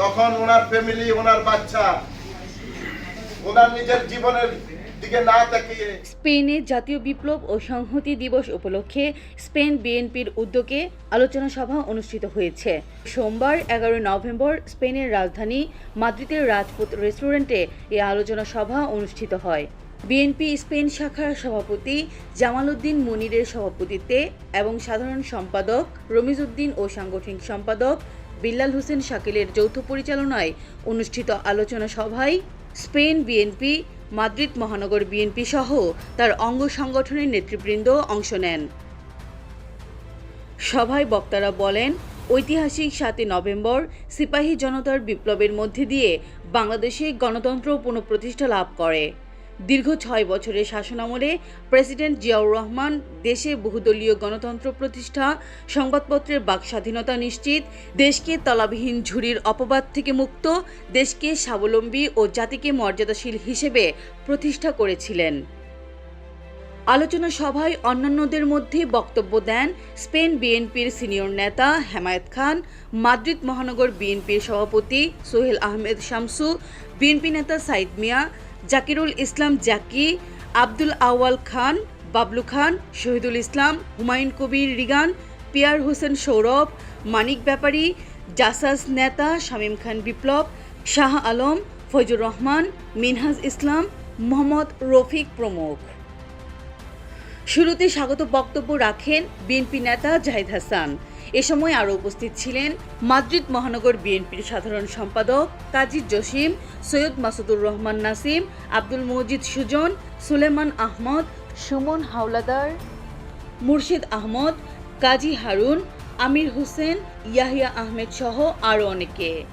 তখন ওনার ফ্যামিলি ওনার বাচ্চা, ওনার নিজের জীবনের স্পেনে জাতীয় বিপ্লব ও সংহতি দিবস উপলক্ষে স্পেন বিএনপির উদ্যোগে আলোচনা সভা অনুষ্ঠিত হয়েছে। সোমবার, এগারো নভেম্বর, স্পেনের রাজধানী মাদ্রিদের রাজপুত রেস্টুরেন্টে এই আলোচনা সভা অনুষ্ঠিত হয়। বিএনপি স্পেন শাখার সভাপতি জামাল উদ্দিন মুনিরের সভাপতিত্বে এবং সাধারণ সম্পাদক রমিজউদ্দিন ও সাংগঠনিক সম্পাদক বিল্লাল হোসেন শাকিলের যৌথ পরিচালনায় অনুষ্ঠিত আলোচনা সভায় স্পেন বিএনপি, মাদ্রিদ মহানগর বিএনপি সহ তার অঙ্গ সংগঠনের নেতৃবৃন্দ অংশ নেন। সভায় বক্তারা বলেন, ঐতিহাসিক সাতই নভেম্বর সিপাহী জনতার বিপ্লবের মধ্যে দিয়ে বাংলাদেশে গণতন্ত্র পুনঃপ্রতিষ্ঠা লাভ করে। দীর্ঘ ছয় বছরের শাসনামলে প্রেসিডেন্ট জিয়াউর রহমান দেশে বহুদলীয় গণতন্ত্র প্রতিষ্ঠা, সংবাদপত্রের বাক স্বাধীনতা নিশ্চিত, দেশকে তলাবিহীন ঝুড়ির অপবাদ থেকে মুক্ত, দেশকে স্বাবলম্বী ও জাতিকে মর্যাদাশীল হিসেবে প্রতিষ্ঠা করেছিলেন। আলোচনা সভায় অন্যান্যদের মধ্যে বক্তব্য দেন স্পেন বিএনপির সিনিয়র নেতা হেমায়েত খান, মাদ্রিদ মহানগর বিএনপির সভাপতি সোহেল আহমেদ শামসু, বিএনপি নেতা সাইদ মিয়া জাকিরুল ইসলাম জাকি, আব্দুল আওয়াল খান, বাবলু খান, শহীদুল ইসলাম, হুমায়ুন কবির রিগান, পিয়ার হোসেন সৌরভ, মানিক ব্যাপারী, জাসাস নেতা, শামীম খান বিপ্লব, শাহ আলম ফৈজুর রহমান, মিনহাজ ইসলাম, মোহাম্মদ রফিক প্রমুখ। শুরুতে স্বাগত বক্তব্য রাখেন বিএনপি নেতা জাহিদ হাসান। এ সময় আরও উপস্থিত ছিলেন মাদ্রিদ মহানগর বিএনপির সাধারণ সম্পাদক কাজী জসিম, সৈয়দ মাসুদুর রহমান নাসিম, আব্দুল মজিদ সুজন, সুলেমান আহমদ, সুমন হাওলাদার, মুর্শিদ আহমদ, কাজী হারুন, আমির হোসেন, ইয়াহিয়া আহমেদ সহ আরও অনেকে।